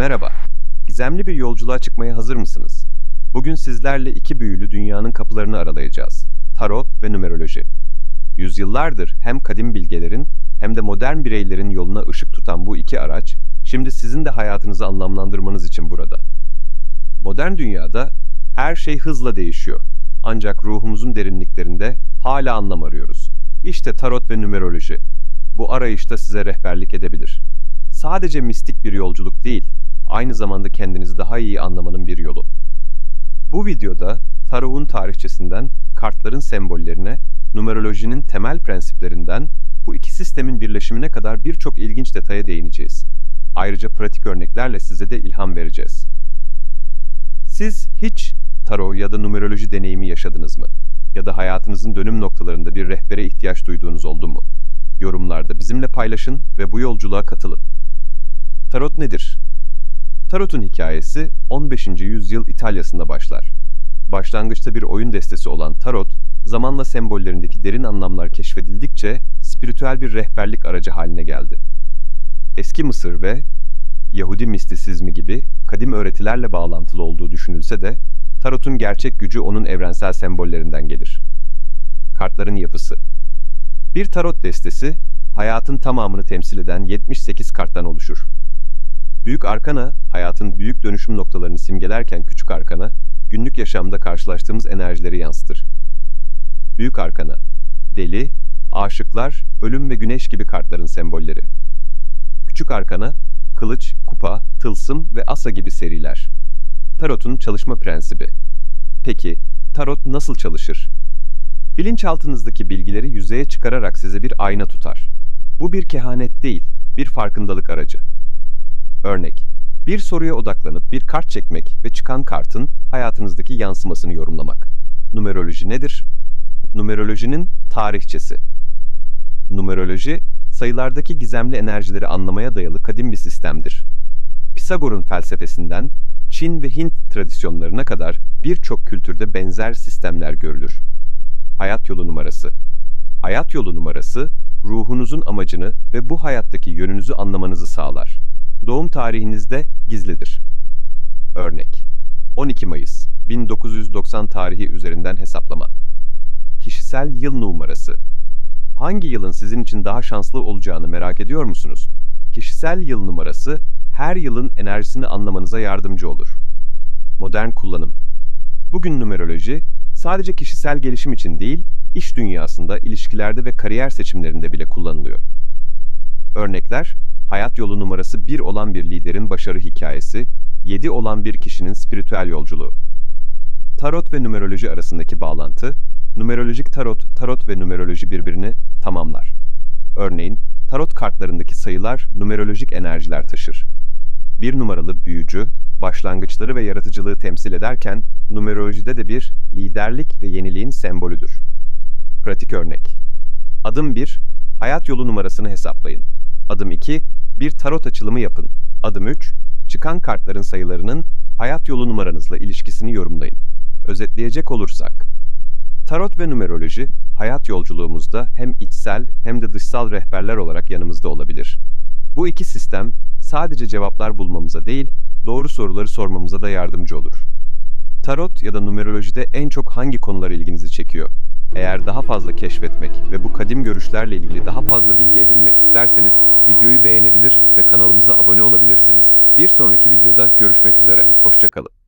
Merhaba. Gizemli bir yolculuğa çıkmaya hazır mısınız? Bugün sizlerle iki büyülü dünyanın kapılarını aralayacağız. Tarot ve numeroloji. Yüzyıllardır hem kadim bilgelerin hem de modern bireylerin yoluna ışık tutan bu iki araç, şimdi sizin de hayatınızı anlamlandırmanız için burada. Modern dünyada her şey hızla değişiyor. Ancak ruhumuzun derinliklerinde hala anlam arıyoruz. İşte tarot ve numeroloji. Bu arayışta size rehberlik edebilir. Sadece mistik bir yolculuk değil, aynı zamanda kendinizi daha iyi anlamanın bir yolu. Bu videoda tarotun tarihçesinden kartların sembollerine, numerolojinin temel prensiplerinden bu iki sistemin birleşimine kadar birçok ilginç detaya değineceğiz. Ayrıca pratik örneklerle size de ilham vereceğiz. Siz hiç tarot ya da numeroloji deneyimi yaşadınız mı? Ya da hayatınızın dönüm noktalarında bir rehbere ihtiyaç duyduğunuz oldu mu? Yorumlarda bizimle paylaşın ve bu yolculuğa katılın. Tarot nedir? Tarot'un hikayesi 15. yüzyıl İtalya'sında başlar. Başlangıçta bir oyun destesi olan tarot, zamanla sembollerindeki derin anlamlar keşfedildikçe spiritüel bir rehberlik aracı haline geldi. Eski Mısır ve Yahudi mistisizmi gibi kadim öğretilerle bağlantılı olduğu düşünülse de, tarotun gerçek gücü onun evrensel sembollerinden gelir. Kartların yapısı Bir tarot destesi, hayatın tamamını temsil eden 78 karttan oluşur. Büyük arkana, hayatın büyük dönüşüm noktalarını simgelerken küçük arkana, günlük yaşamda karşılaştığımız enerjileri yansıtır. Büyük arkana, deli, aşıklar, ölüm ve güneş gibi kartların sembolleri. Küçük arkana, kılıç, kupa, tılsım ve asa gibi seriler. Tarot'un çalışma prensibi. Peki, tarot nasıl çalışır? Bilinçaltınızdaki bilgileri yüzeye çıkararak size bir ayna tutar. Bu bir kehanet değil, bir farkındalık aracı. Örnek, bir soruya odaklanıp bir kart çekmek ve çıkan kartın hayatınızdaki yansımasını yorumlamak. Numeroloji nedir? Numerolojinin tarihçesi. Numeroloji, sayılardaki gizemli enerjileri anlamaya dayalı kadim bir sistemdir. Pisagor'un felsefesinden Çin ve Hint tradisyonlarına kadar birçok kültürde benzer sistemler görülür. Hayat yolu numarası. Hayat yolu numarası, ruhunuzun amacını ve bu hayattaki yönünüzü anlamanızı sağlar. Doğum tarihinizde gizlidir. Örnek 12 Mayıs 1990 tarihi üzerinden hesaplama. Kişisel yıl numarası. Hangi yılın sizin için daha şanslı olacağını merak ediyor musunuz? Kişisel yıl numarası her yılın enerjisini anlamanıza yardımcı olur. Modern kullanım. Bugün numeroloji sadece kişisel gelişim için değil, iş dünyasında, ilişkilerde ve kariyer seçimlerinde bile kullanılıyor. Örnekler, hayat yolu numarası 1 olan bir liderin başarı hikayesi, 7 olan bir kişinin spiritüel yolculuğu. Tarot ve numeroloji arasındaki bağlantı, numerolojik tarot, tarot ve numeroloji birbirini tamamlar. Örneğin, tarot kartlarındaki sayılar numerolojik enerjiler taşır. Bir numaralı büyücü, başlangıçları ve yaratıcılığı temsil ederken, numerolojide de bir liderlik ve yeniliğin sembolüdür. Pratik örnek. Adım 1, hayat yolu numarasını hesaplayın. Adım 2, bir tarot açılımı yapın. Adım 3, çıkan kartların sayılarının hayat yolu numaranızla ilişkisini yorumlayın. Özetleyecek olursak, tarot ve numeroloji hayat yolculuğumuzda hem içsel hem de dışsal rehberler olarak yanımızda olabilir. Bu iki sistem sadece cevaplar bulmamıza değil, doğru soruları sormamıza da yardımcı olur. Tarot ya da numerolojide en çok hangi konular ilginizi çekiyor? Eğer daha fazla keşfetmek ve bu kadim görüşlerle ilgili daha fazla bilgi edinmek isterseniz videoyu beğenebilir ve kanalımıza abone olabilirsiniz. Bir sonraki videoda görüşmek üzere. Hoşçakalın.